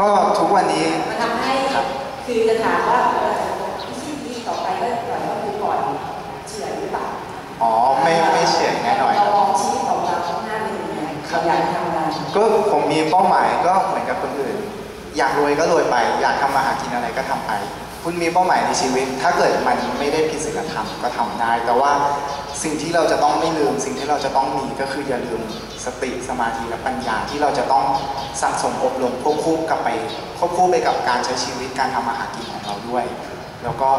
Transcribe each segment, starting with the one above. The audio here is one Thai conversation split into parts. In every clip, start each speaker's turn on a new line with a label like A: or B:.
A: ก็ทุกวันนี้
B: มันทำให้
A: ครับ
B: คือจะถามว่าเราจะที่ที่ต่อไปก็ปล่อยก็คือปล่อยเฉื่อยหรือเปล่า
A: อ๋อไม่ไม่เฉียดแน่นอนค
B: เรา
A: รับ
B: มองชีวิตของเราข้างหน้าเป็นยังไง
A: ครับ
B: เราอยากทำอะไร
A: ก็ผมมีเป้าหมายก็เหมือนกับคนอื่น อยากรวยก็รวยไป อยากทำมาหากินอะไรก็ทำไป คุณมีเป้าหมายในชีวิต ถ้าเกิดมันไม่ได้ผิดศีลธรรมก็ทำได้ แต่ว่าสิ่งที่เราจะต้องไม่ลืม สิ่งที่เราจะต้องมีก็คืออย่าลืมสติสมาธิและปัญญาที่เราจะต้องสั่งสมอบรมควบคู่กับไปควบคู่ไปกับการใช้ชีวิตการทำมาหากินของเราด้วย แล้วก็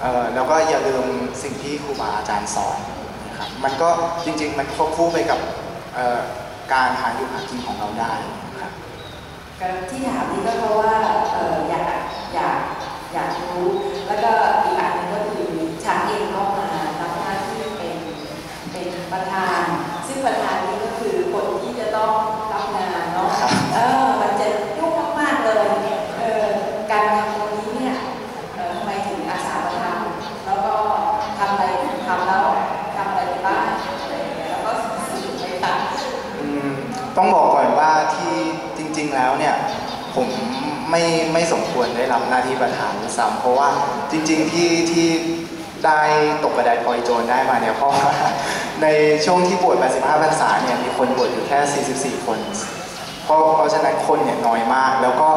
A: เอ่อแล้วก็อย่าลืมสิ่งที่ครูบาอาจารย์สอนนะครับมันก็จริง ๆ มันควบคู่ไปกับเอ่อการหาอยู่หากินของเราได้ครับ
B: ก็ที่ถามนี่ก็เพราะว่าเอ่ออยากอยาก อยากรู้ แล้วก็อีกอันหนึงก็คือช้างเองก็มารับหน้าที่เป็นเป็นประธาน ซึ่งประธานนี้ก็คือคนที่จะต้องรับงานเนาะ
A: ครับ
B: เออมันจะยุ่งมากๆเลยเออการทำตรงนี้เนี่ยเออทำไมถึงอาสามาทำแล้วก็ทำอะไรทำแล้วทำอะไรไปบ้างอะไรอย่างเงี้ยแล้วก็สื่อไปตัด
A: อืมต้องบอกก่อนว่าที่จริง ๆแล้วเนี่ยผม ไม่ไม่สมควรได้รับหน้าที่ประธานซ้ำเพราะว่าจริงๆที่ที่ได้ตกกระไดพลอยโจรได้มาเนี่ยเพราะว่าในช่วงที่บวช85พรรษาเนี่ยมีคนบวชอยู่แค่ 44 คน เพราะเพราะฉะนั้นคนเนี่ยน้อยมาก แล้วก็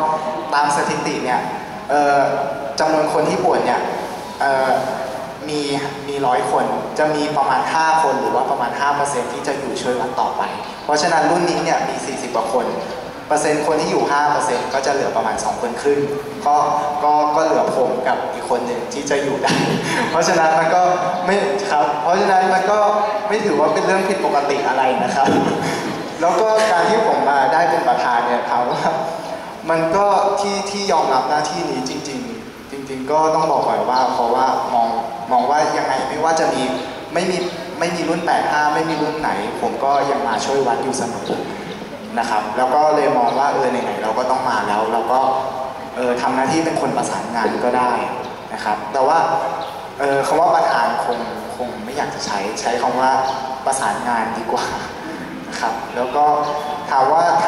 A: ตามสถิติเนี่ยจำนวนคนที่บวชเนี่ยมีมีร้อยคนจะมีประมาณ 5 คนหรือว่าประมาณ 5%ที่จะอยู่ช่วยวัดต่อไป เพราะฉะนั้นรุ่นนี้เนี่ยมี 40กว่าคน เปอร์เซ็นต์คนที่อยู่ 5%ก็จะเหลือประมาณ 2 คนครึ่งก็ก็ก็เหลือผมกับอีกคนหนึ่งที่จะอยู่ได้ เพราะฉะนั้นมันก็ไม่ครับ เพราะฉะนั้นมันก็ไม่ถือว่าเป็นเรื่องผิดปกติอะไรนะครับ แล้วก็การที่ผมมาได้เป็นประธานเนี่ยถามว่ามันก็ที่ที่ยอมรับหน้าที่นี้จริง ๆ จริง ๆ ก็ต้องบอกก่อนว่า เพราะว่ามองมองว่ายังไงไม่ว่าจะมีไม่มีไม่มีรุ่น 85 ไม่มีรุ่นไหน ผมก็ยังมาช่วยวัดอยู่เสมอ นะครับ แล้วก็เลยมองว่าเออไหนๆเราก็ต้องมาแล้ว เราก็เออทำหน้าที่เป็นคนประสานงานก็ได้นะครับ แต่ว่าเออคำว่าประธานคงคงไม่อยากจะใช้ใช้คำว่าประสานงานดีกว่านะครับ แล้วก็ถามว่าท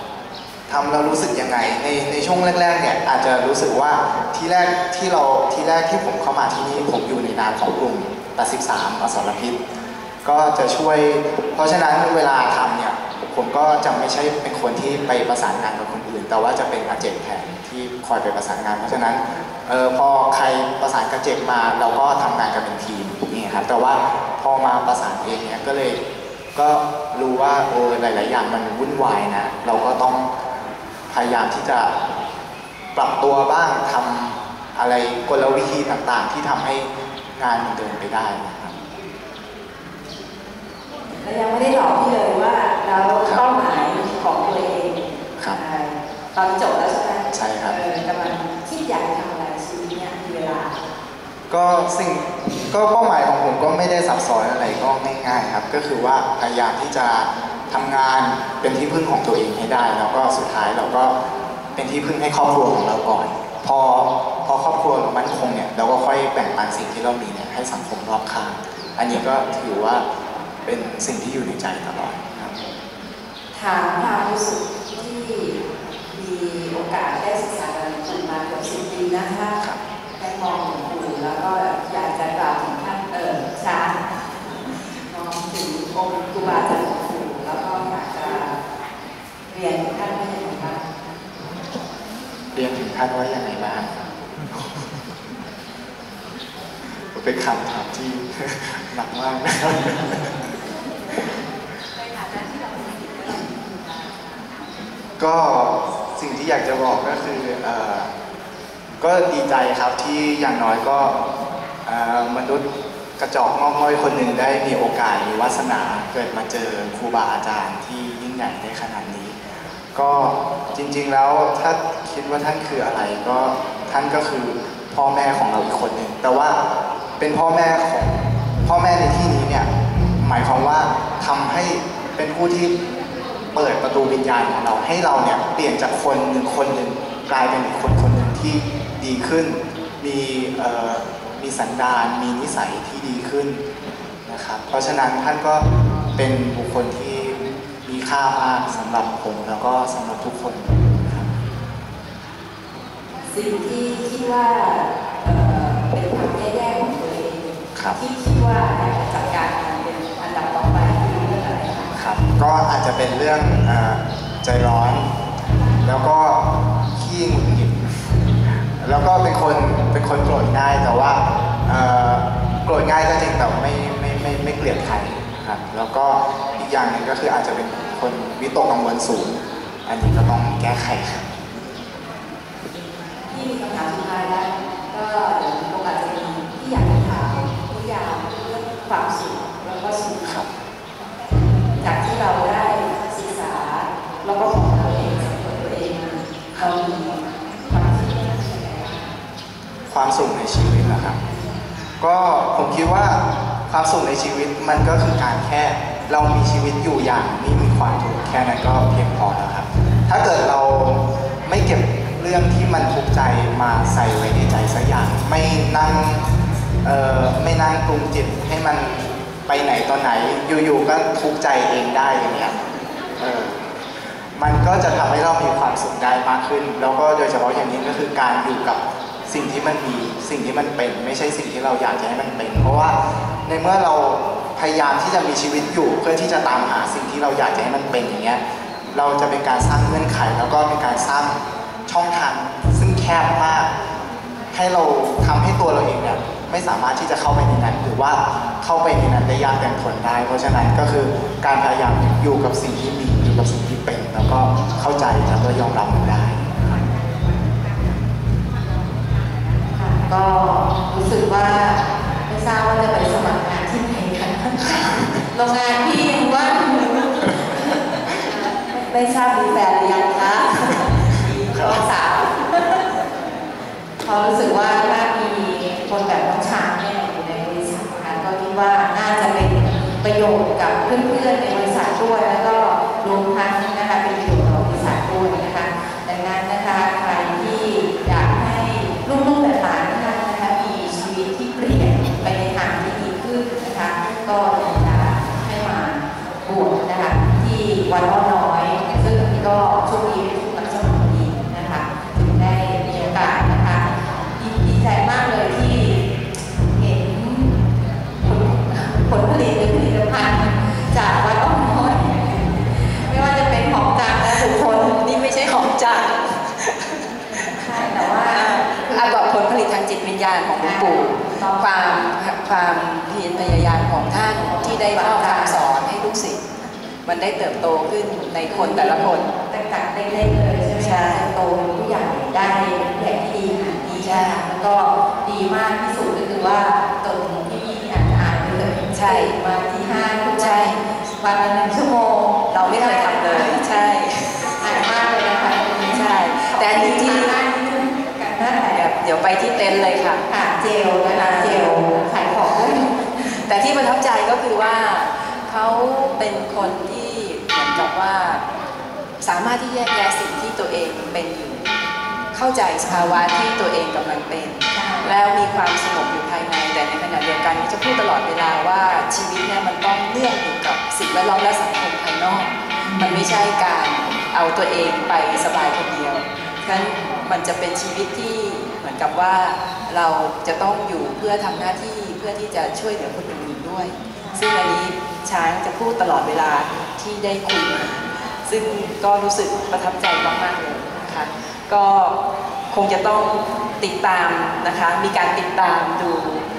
A: ำทำเรารู้สึกยังไงในในช่วงแรกๆเนี่ยอาจจะรู้สึกว่าที่แรกที่เราที่แรกที่ผมเข้ามาที่นี่ผมอยู่ในนามของกลุ่ม83อสรพิษก็จะช่วย เพราะฉะนั้นเวลาทำเนี่ย ผมก็จะไม่ใช่เป็นคนที่ไปประสานงานกับคนอื่น แต่ว่าจะเป็นอาเจกแทนที่คอยไปประสานงาน เพราะฉะนั้นเออพอใครประสานกับเจกมาเราก็ทำงานกันเป็นทีมนี่ครับแต่ว่าพอมาประสานเองเนี่ยก็เลยก็รู้ว่าเออหลาย ๆ อย่างมันวุ่นวายนะเราก็ต้องพยายามที่จะปรับตัวบ้างทำอะไรกลวิธีต่าง ๆ ที่ทำให้งานมันเดินไปได้นะครับ
B: แล้วยังไม่ได้ตอบพี่เลย แล้ว
A: ครับ
B: เป้าหมายของตัวเอง
A: ครับ
B: อ่าตอนนี้จบแล้วใช่ไหม
A: ใช่ครับ
B: เออกำลังคิดอยากจะทำอะไรชีวิตเนี่ยมีเวลา
A: ก็สิ่งก็เป้าหมายของผมก็ไม่ได้ซับซ้อนอะไรก็ง่ายๆครับ ก็คือว่าพยายามที่จะทำงานเป็นที่พึ่งของตัวเองให้ได้ แล้วก็สุดท้ายเราก็เป็นที่พึ่งให้ครอบครัวของเราก่อน พอพอครอบครัวเรามั่นคงเนี่ยเราก็ค่อยแบ่งปันสิ่งที่เรามีเนี่ยให้สังคมรอบข้าง อันนี้ก็ถือว่าเป็นสิ่งที่อยู่ในใจตลอด ครับ
B: ถามความรู้สึกที่มีโอกาสได้ศึกษาการครูมาเกือบสิบปีนะคะ
A: ครับ
B: ได้มองหลวงปู่แล้วก็อยากจะกล่าวถึงท่านเออช้างมองถึงองค์ครูบาอาจารย์หลวงปู่แล้วก็อยากจะเรียนท่านว่าอย่างไรบ้าง
A: เรียนถึงท่านว่ายังไงบ้างเป็นคำถามที่หนักมากนะครับ ก็สิ่งที่อยากจะบอกก็คือเอ่อก็ดีใจครับที่อย่างน้อยก็เอ่อมนุษย์กระจอกงอกง่อยคนหนึ่งได้มีโอกาสมีวาสนาเกิดมาเจอครูบาอาจารย์ที่ยิ่งใหญ่ได้ขนาดนี้ ก็จริงๆแล้วถ้าคิดว่าท่านคืออะไรก็ท่านก็คือพ่อแม่ของเราอีกคนหนึ่งแต่ว่าเป็นพ่อแม่ของพ่อแม่ในที่นี้เนี่ยหมายความว่าทำให้เป็นผู้ที่ เปิดประตูวิญญาณของเราให้เราเนี่ยเปลี่ยนจากคนหนึ่งคนหนึ่งกลายเป็นอีกคนคนหนึ่งที่ดีขึ้น มีเอ่อมีสันดานมีนิสัยที่ดีขึ้นนะครับเพราะฉะนั้นท่านก็เป็นบุคคลที่มีค่ามากสำหรับผมแล้วก็สำหรับทุกคนนะครับ
C: สิ่งที่คิดว่าเอ่อเป็นความแย่ๆของตัวเอง
A: ครับ
C: ที่คิดว่า คะค
A: รับ ก็อาจจะเป็นเรื่องเอ่อใจร้อน แล้วก็ขี้หงุดหงิดแล้วก็เป็นคนเป็นคนโกรธง่ายแต่ว่าเอ่อโกรธง่ายก็จริงแต่ไม่ไม่ไม่ไม่เกลียดใครครับ แล้วก็อีกอย่างหนึ่งก็คืออาจจะเป็นคนวิตกกังวลสูง อันนี้ก็ต้องแก้ไขครับ
C: ที่มีคำถามสุดท้ายแล้วก็เดี๋ยวโอกาสจะมีที่อยากจะถามนิยามเรื่องความสุข
A: ความสุขในชีวิตนะครับ ก็ผมคิดว่าความสุขในชีวิตมันก็คือการแค่ เรามีชีวิตอยู่อย่างไม่มีความทุกข์แค่นั้นก็เพียงพอแล้วครับ ถ้าเกิดเราไม่เก็บเรื่องที่มันทุกข์ใจมาใส่ไว้ในใจสักอย่าง ไม่นั่งเอ่อไม่นั่งปรุงจิตให้มันไปไหนตอนไหนอยู่ๆก็ทุกข์ใจเองได้อย่างเงี้ยเออมันก็จะทำให้เรามีความสุขได้มากขึ้น แล้วก็โดยเฉพาะอย่างนี้ก็คือการอยู่กับ สิ่งที่มันมีสิ่งที่มันเป็น ไม่ใช่สิ่งที่เราอยากจะให้มันเป็น เพราะว่าในเมื่อเราพยายามที่จะมีชีวิตอยู่เพื่อที่จะตามหาสิ่งที่เราอยากจะให้มันเป็นอย่างเงี้ยเราจะเป็นการสร้างเงื่อนไข แล้วก็เป็นการสร้างช่องทางซึ่งแคบมาก ให้เราทำให้ตัวเราเองเนี่ยไม่สามารถที่จะเข้าไปในนั้นหรือว่าเข้าไปในนั้นได้ยากแต่ผลได้ เพราะฉะนั้นก็คือการพยายามอยู่กับสิ่งที่มีอยู่กับสิ่งที่เป็น แล้วก็เข้าใจแล้วก็ยอมรับมันได้
C: ก็รู้สึกว่าไม่ทราบว่าจะไปสมัครงานที่ไหนกันโรงงานพี่ยังว่าไม่ทราบมีแฟนหรือยังคะมีน้องสาวเพรารู้สึกว่าถ้ามีคนแบบน้องช้างเนี่ยอยู่ในบริษัทนะก็คิดว่าน่าจะเป็นประโยชน์กับเพื่อนๆในบริษัทด้วยแล้วก็รวมทั้ง วัดอ้อน้อย ซึ่งก็ช่วงนี้เป็นช่วงรับสมัครดีนะคะถึงได้มีโอกาสนะคะดีใจมากเลยที่เห็นผลผลผลิตหรือผลิตภัณฑ์จากวัดอ้อน้อยไม่ว่าจะเป็นของจากและบุคคล
B: นี่ไม่ใช่ของจัก
C: ใช่แต่ว่า
B: อาบอกผลผลิตทางจิตวิญญาณของหลวงปู่ความความเพียรพยายามของท่านที่ได้มอบคำสอนให้ลูกศิษย์ มันได้เติบโตขึ้นในคนแต่ละคน
C: ตั้งแต่เล็กๆเลยใช่ไหม
B: ใช่
C: คะโตเป็นผู้ใหญ่ได้ผู้ใหญ่ที่ดีขนาดนี้
B: ใช่
C: แล้วก็ดีมากที่สุดก็คือว่าตรงที่พี่อาจจะอ่านไปเลย
B: ใช่
C: มาที่ห้าทุก
B: ใช่
C: วันวันละหนึ่งชั่วโมง
B: เราไม่เคยทำเลยใช่
C: อ่านมากเลยนะคะ
B: ใช่แต่อันนี้ที่
C: อ่านนิดนึงกันนะ
B: เดี๋ยวไปที่เต็นท์เลยค่ะ
C: อ่านเจลนะคะเจลขายของด้วย
B: แต่ที่ประทับใจก็คือว่า เขาเป็นคนที่เหมือนกับว่า สามารถที่แยกแยะสิ่งที่ตัวเองเป็นอยู่ เข้าใจสภาวะที่ตัวเองกำลังเป็น แล้วมีความสงบอยู่ภายในแต่ในขณะเดียวกันจะพูดตลอดเวลาว่าชีวิตเนี่ยมันต้องเนื่องอยู่กับสิ่งแวดล้อมและสังคมภายนอก มันไม่ใช่การเอาตัวเองไปสบายคนเดียวฉะนั้นมันจะเป็นชีวิตที่เหมือนกับว่าเราจะต้องอยู่เพื่อทำหน้าที่เพื่อที่จะช่วยเหลือคนอื่นด้วย ซึ่งอันนี้ ช้างจะพูดตลอดเวลาที่ได้คุยมาซึ่งก็รู้สึกประทับใจมากๆเลยนะคะก็คงจะต้องติดตามนะคะ มีการติดตามดู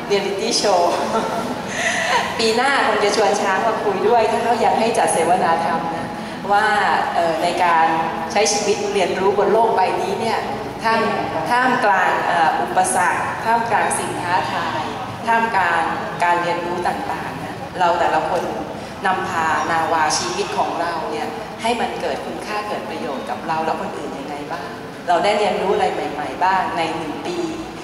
B: เรียลิตี้โชว์ปีหน้าคงจะชวนช้างมาคุยด้วย ถ้าเขาอยากให้จัดเสวนาธรรมนะว่าในการใช้ชีวิตเรียนรู้บนโลกใบนี้เนี่ยท่ามท่ามกลางอุปสรรคท่ามกลางสิ่งท้าทาย ท่ามกลางการเรียนรู้ต่างๆ เราแต่ละคนนำพานาวาชีวิตของเราเนี่ยให้มันเกิดคุณค่าเกิดประโยชน์กับเราและคนอื่นยังไงบ้าง เราได้เรียนรู้อะไรใหม่ ๆ บ้างในหนึ่งปี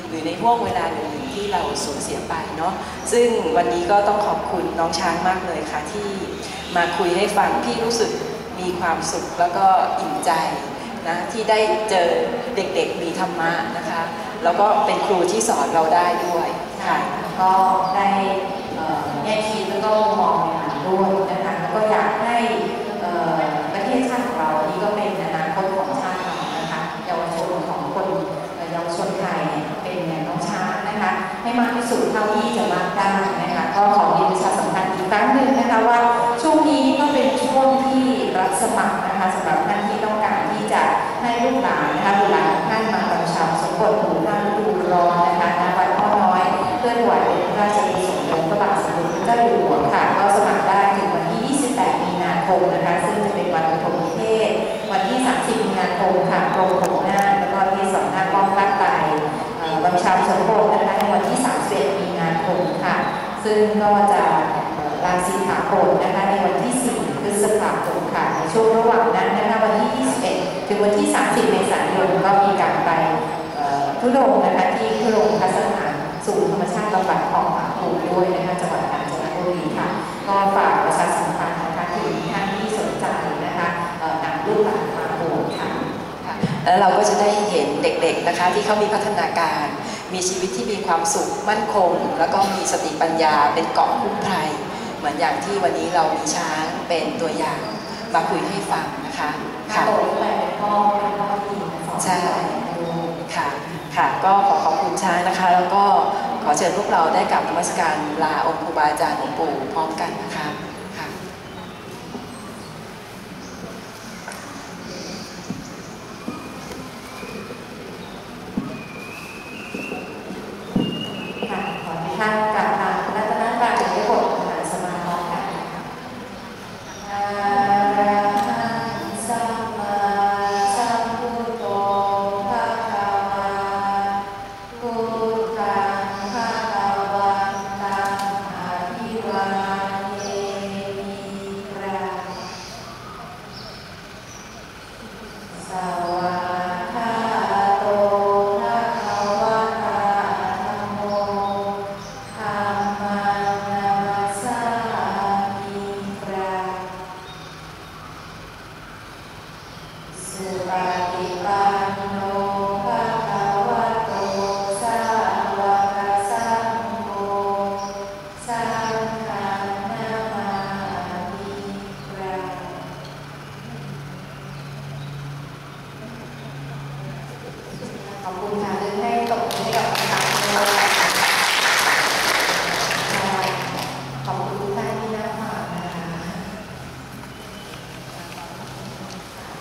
B: หรือในห่วงเวลาหนึ่งที่เราสูญเสียไปเนาะซึ่งวันนี้ก็ต้องขอบคุณน้องช้างมากเลยค่ะที่มาคุยให้ฟังพี่รู้สึกมีความสุขแล้วก็อิ่มใจนะที่ได้เจอเด็กๆมีธรรมะนะคะ แล้วก็เป็นครูที่สอนเราได้ด้วยค่ะ
C: ก็ได้ แง่คิดแล้วก็มองในหางด้วยนะคะแล้วก็อยากให้ประเทศชาติของเรานี้ก็เป็นอนาคตของชาติเรานะคะเยาวชนของคนเยาวชนไทยเป็นแน้องชาตินะคะให้มากที่สุดเท่าที่จะมากได้นะคะก็ขอเรียนปรสำคัญอีกครั้งหนึ่งนะคะว่าช่วงนี้ก็เป็นช่วงที่รับสมัครนะคะสำหรับท่านที่ต้องการที่จะให้ลูกหลานนะคะบุตหลานท่านมาประชาสมบทหมู่บ้านฤดูร้อน เด็จพระเจ้าอยู่หัวค่ะก็สมัครได้ถึงวันที่ 28 มีนาคมนะคะ ซึ่งจะเป็นวันปฐมนิเทศ วันที่ 30 มีนาคมค่ะกรมของหน้าแล้วก็ที่สำนักป้องกันไตบัญชาสมบูรณ์นะคะในวันที่ 31 มีนาคมค่ะ ซึ่งก็จะลาสีขาโปนนะคะในวันที่ 4 พฤษภาคมค่ะในช่วงระหว่างนั้นนะคะวันที่ 21 ถึงวันที่ 30 เมษายนก็มีการไปทุดงนะคะที่ทุดงคสถานศูนย์ธรรมชาติบำบัดของป่าภูด้วยนะคะจังหวัด บุรีค่ะ ก็ฝากประชาสัมพันธ์นะคะถึงท่านที่สนใจนะคะเอ่อนำลูกหลานมาบวชค่ะ
B: ค่ะแล้วเราก็จะได้เห็นเด็กๆนะคะที่เขามีพัฒนาการ มีชีวิตที่มีความสุขมั่นคง แล้วก็มีสติปัญญาเป็นเกราะคุ้มภัยเหมือนอย่างที่วันนี้เรามีช้างเป็นตัวอย่างมาคุยให้ฟังนะคะ
C: ค่ะ
B: ค่ะ
C: โตขึ้นไปเป็นพ่อเป็นพ่อที่ดีนะสอน
B: ใช่
C: ดู
B: ค่ะค่ะก็ขอขอบคุณช้างนะคะ แล้วก็ ขอเชิญพวกเราได้กลับนมัสการลาองค์ครูบาอาจารย์หลวงปู่พร้อมกันนะคะค่ะ
C: ค่ะขอให้ท่านกลับมารัตนตรัยในบทมหาสมาธิค่ะอะระหังสัมมาสัมพุทโธภะคะวาพุทธังภะคะวันตังอะภิวาเทมิพระ สวากขาโตภะคะวะตาธัมโมธัมมังนามัสสามิพระสุปฏิปันโนภะคะวะโตสาวกสังโฆสังฆังนามามิพระ ขอบคุณค่ะดึงให้ตบมือให้กับคำถามด้วยขอบคุณทุกท่านที่นั่งฟังนะคะ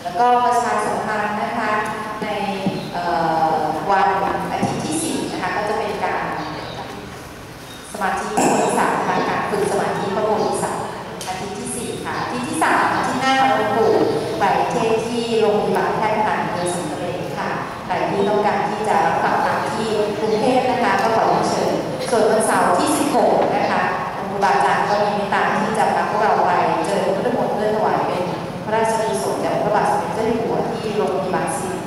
C: แล้วก็ประชาสัมพันธ์นะคะในเอ่อวันอาทิตย์ที่ 4 นะคะ ก็จะเป็นการสมาธิพระโพธิสัตว์นะคะการฝึกสมาธิพระโพธิสัตว์อาทิตย์ที่ 4 ค่ะอาทิตย์ที่ 3 ที่หน้าหลวงปู่ไปเทศที่โรงพยาบาลแพทย์ผ่านเมืองสงขลาค่ะ ใครที่ต้องการที่จะรับฟังที่กรุงเทพนะคะก็ขอเชิญส่วนวันเสาร์ที่ 16 นะคะองค์ครูบาอาจารย์ก็มีมตตาที่จะพาพวกเราไปเจริญพุทธมนต์เพื่อถวายเป็นพระราชกุศลแด่พระบาทสมเด็จเจ้าอยู่หัวที่โรงพยาบาลศิริ